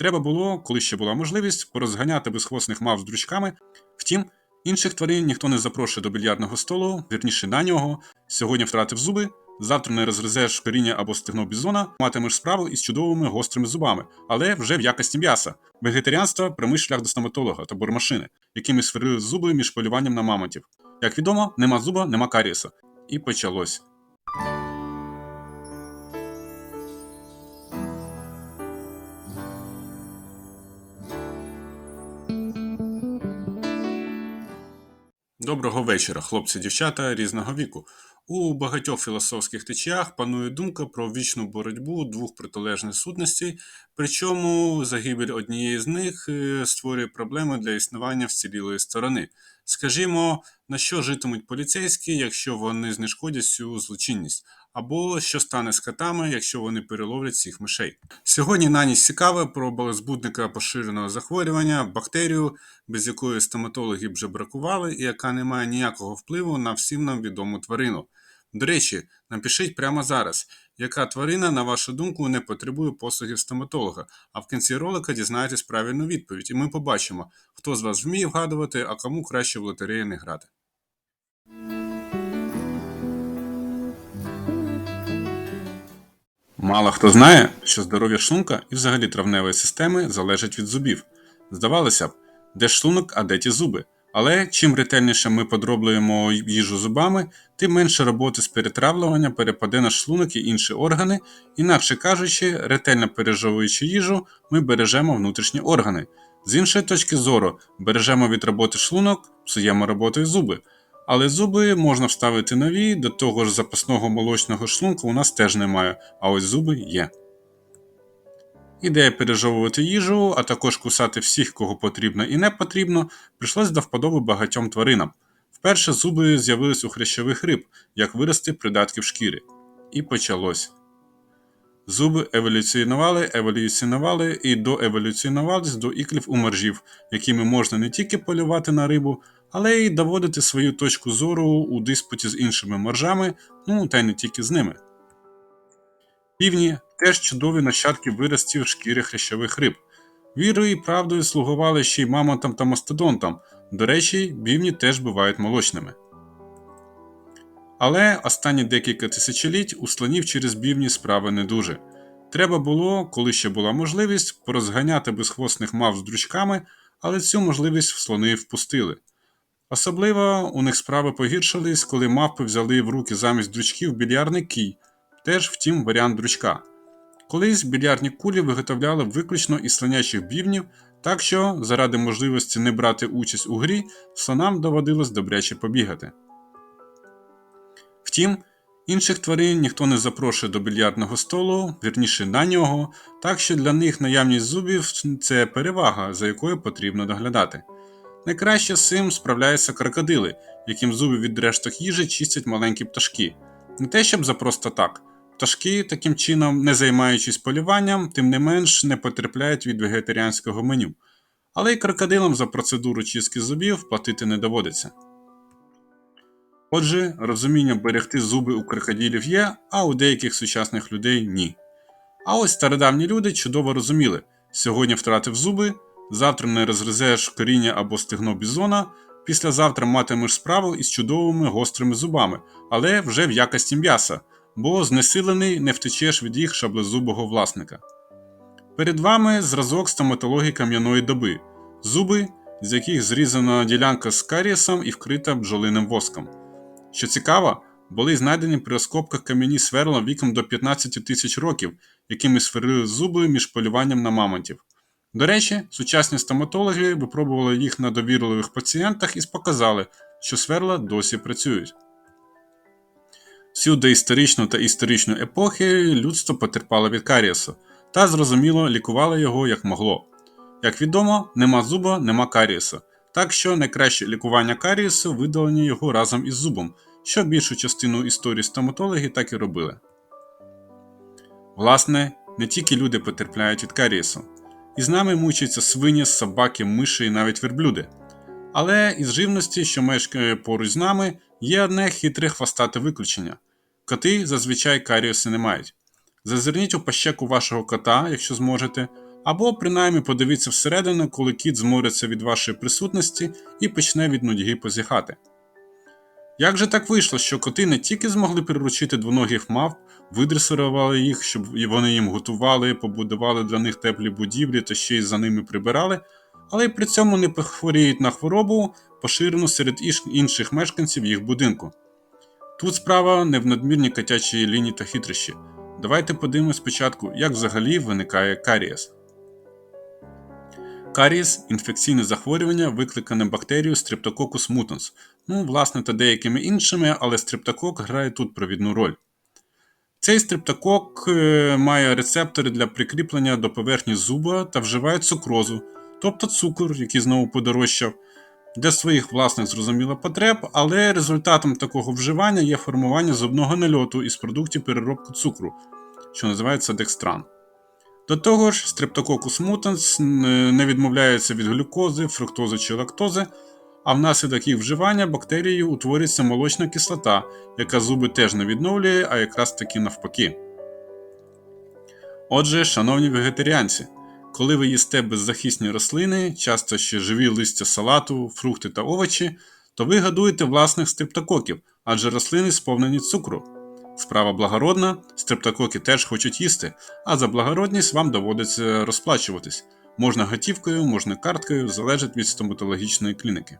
Треба було, коли ще була можливість, порозганяти безхвостних мав з дручками. Втім, інших тварин ніхто не запрошує до більярдного столу, вірніше на нього. Сьогодні втратив зуби, завтра не розгризеш коріння або стегно бізона, матимеш справу із чудовими гострими зубами, але вже в якості м'яса. Вегетаріанство прямий шлях до стоматолога та бормашини, якими сварили зуби між полюванням на мамонтів. Як відомо, нема зуба, нема карієса. І почалось. Доброго вечора, хлопці, дівчата різного віку. У багатьох філософських течіях панує думка про вічну боротьбу двох протилежних сутностей, причому загибель однієї з них е, створює проблеми для існування вцілілої сторони. Скажімо, на що житимуть поліцейські, якщо вони знешкодять цю злочинність, або що стане з котами, якщо вони переловлять цих мишей. Сьогодні на ніч цікаве про балозбудника поширеного захворювання, бактерію, без якої стоматологи вже бракували, і яка не має ніякого впливу на всім нам відому тварину. До речі, напишіть прямо зараз, яка тварина, на вашу думку, не потребує послугів стоматолога, а в кінці ролика дізнаєтесь правильну відповідь, і ми побачимо, хто з вас вміє вгадувати, а кому краще в лотереї не грати. Мало хто знає, що здоров'я шлунка і взагалі травневої системи залежить від зубів. Здавалося б, де шлунок, а де ті зуби. Але чим ретельніше ми подроблюємо їжу зубами, тим менше роботи з перетравлювання перепаде на шлунок і інші органи, інакше кажучи, ретельно пережовуючи їжу, ми бережемо внутрішні органи. З іншої точки зору, бережемо від роботи шлунок, псуємо роботою зуби. Але зуби можна вставити нові, до того ж запасного молочного шлунку у нас теж немає, а ось зуби є. Ідея пережовувати їжу, а також кусати всіх, кого потрібно і не потрібно, прийшлось до вподоби багатьом тваринам. Вперше зуби з'явились у хрящових риб, як вирости придатків шкіри. І почалось. Зуби еволюціонували, еволюціонували і доеволюціонувались до іклів у моржів, якими можна не тільки полювати на рибу, але й доводити свою точку зору у диспуті з іншими моржами, ну та й не тільки з ними. Півні теж чудові нащадки виростів шкіри хрящових риб. Вірою і правдою слугували ще й мамонтам та мастодонтам, до речі, бівні теж бувають молочними. Але останні декілька тисячоліть у слонів через бівні справи не дуже. Треба було, коли ще була можливість, порозганяти безхвостних мав з дручками, але цю можливість в слони впустили. Особливо у них справи погіршились, коли мавпи взяли в руки замість дручків більярдний кій, теж втім варіант дручка. Колись більярдні кулі виготовляли виключно із слонячих бівнів, так що, заради можливості не брати участь у грі, слонам доводилось добряче побігати. Втім, інших тварин ніхто не запрошує до більярдного столу, вірніше на нього, так що для них наявність зубів це перевага, за якою потрібно доглядати. Найкраще з цим справляються крокодили, яким зуби від решток їжі чистять маленькі пташки. Не те, щоб за просто так. Пташки, таким чином, не займаючись полюванням, тим не менш не потрапляють від вегетаріанського меню. Але й крокодилам за процедуру чистки зубів платити не доводиться. Отже, розуміння берегти зуби у крокодилів є, а у деяких сучасних людей ні. А ось стародавні люди чудово розуміли: сьогодні втратив зуби, завтра не розгризеш коріння або стегно бізона, післязавтра матимеш справу із чудовими гострими зубами, але вже в якості м'яса, бо знесилений не втечеш від їх шаблезубого власника. Перед вами зразок стоматології кам'яної доби, зуби, з яких зрізана ділянка з карієсом і вкрита бджолиним воском. Що цікаво, були знайдені при розкопках кам'яні сверла віком до 15 тисяч років, якими сверлили зуби між полюванням на мамонтів. До речі, сучасні стоматологи випробували їх на довірливих пацієнтах і показали, що сверла досі працюють. Всю доісторичну та історичну епохи людство потерпало від карієсу, та зрозуміло лікувало його як могло. Як відомо, нема зуба, нема карієсу, так що найкраще лікування карієсу видалення його разом із зубом, що більшу частину історії стоматологи так і робили. Власне, не тільки люди потерпляють від карієсу. Із нами мучаться свині, собаки, миші і навіть верблюди. Але із живності, що мешкає поруч з нами, є одне хитре хвостате виключення. Коти зазвичай каріуси не мають. Зазирніть у пащеку вашого кота, якщо зможете, Або принаймні подивіться всередину, коли кіт змориться від вашої присутності і почне від нудьги позіхати. Як же так вийшло, що коти не тільки змогли приручити двоногих мавп, видресирували їх, щоб вони їм готували, побудували для них теплі будівлі та ще й за ними прибирали, але й при цьому не похворіють на хворобу, поширену серед інших мешканців їх будинку. Тут справа не в надмірній котячій лінії та хитрощі. Давайте подивимось спочатку, як взагалі виникає карієс. Карієс інфекційне захворювання, викликане бактерією Streptococcus mutans, ну, власне, та деякими іншими, але стрептокок грає тут провідну роль. Цей стрептокок е, має рецептори для прикріплення до поверхні зуба та вживає цукрозу, тобто цукор, який знову подорожчав, для своїх власних зрозуміло потреб, але результатом такого вживання є формування зубного нальоту із продуктів переробки цукру, що називається декстран. До того ж, Streptococcus mutans не відмовляється від глюкози, фруктози чи лактози, а внаслідок їх вживання бактерією утворюється молочна кислота, яка зуби теж не відновлює, а якраз таки навпаки. Отже, шановні вегетаріанці, коли ви їсте беззахисні рослини, часто ще живі листя салату, фрукти та овочі, то ви годуєте власних стрептококів, адже рослини сповнені цукру. Справа благородна, стрептококи теж хочуть їсти, а за благородність вам доводиться розплачуватись. Можна готівкою, можна карткою, залежить від стоматологічної клініки.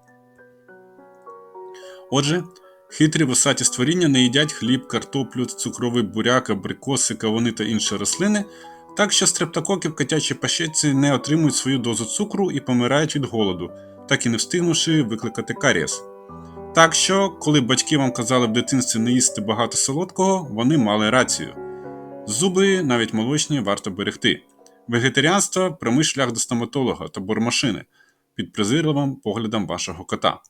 Отже, хитрі вусаті створіння не їдять хліб, картоплю, цукровий буряк, абрикоси, кавуни та інші рослини, так що стрептококи в котячій пащеці не отримують свою дозу цукру і помирають від голоду, так і не встигнувши викликати карієс. Так що, коли батьки вам казали в дитинстві не їсти багато солодкого, вони мали рацію. Зуби, навіть молочні, варто берегти. Вегетаріанство прямий шлях до стоматолога та бормашини під презирливим поглядом вашого кота.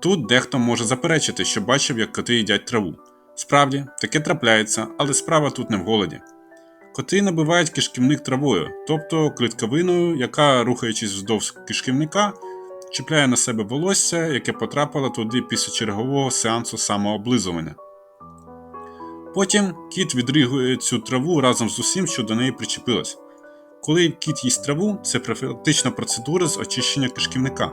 Тут дехто може заперечити, що бачив, як коти їдять траву. Справді, таке трапляється, але справа тут не в голоді. Коти набивають кишківник травою, тобто клітковиною, яка, рухаючись вздовж кишківника, чіпляє на себе волосся, яке потрапило туди після чергового сеансу самооблизування. Потім кіт відригує цю траву разом з усім, що до неї причепилось. Коли кіт їсть траву, це профілактична процедура з очищення кишківника.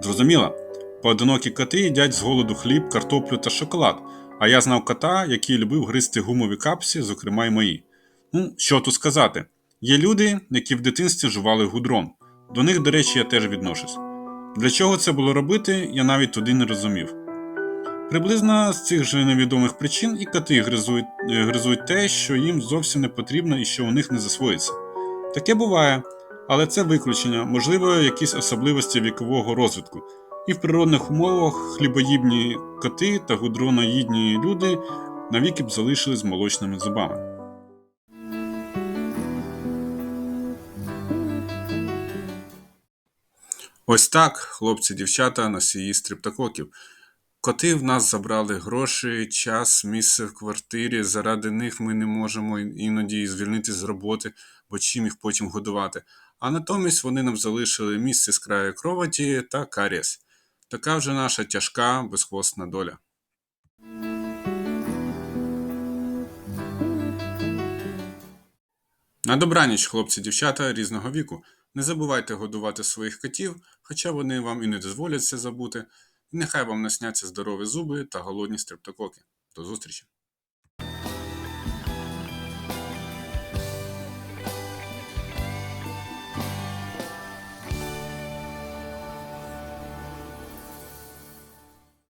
Зрозуміло, поодинокі коти їдять з голоду хліб, картоплю та шоколад, а я знав кота, який любив гризти гумові капсі, зокрема й мої. Ну, що тут сказати? Є люди, які в дитинстві жували гудрон. До них, до речі, я теж відношусь. Для чого це було робити, я навіть туди не розумів. Приблизно з цих же невідомих причин і коти гризують, е, гризують те, що їм зовсім не потрібно і що у них не засвоїться. Таке буває, але це виключення, можливо, якісь особливості вікового розвитку. І в природних умовах хлібоїдні коти та гудроноїдні люди навіки б залишились молочними зубами. Ось так, хлопці, дівчата, носії стриптококів. Коти в нас забрали гроші, час, місце в квартирі. Заради них ми не можемо іноді звільнитися з роботи, бо чим їх потім годувати. А натомість вони нам залишили місце з краю кроваті та карієс. Така вже наша тяжка, безхвостна доля. На добраніч, хлопці, дівчата різного віку. Не забувайте годувати своїх котів, хоча вони вам і не дозволять це забути. І нехай вам насняться здорові зуби та голодні стрептококи. До зустрічі!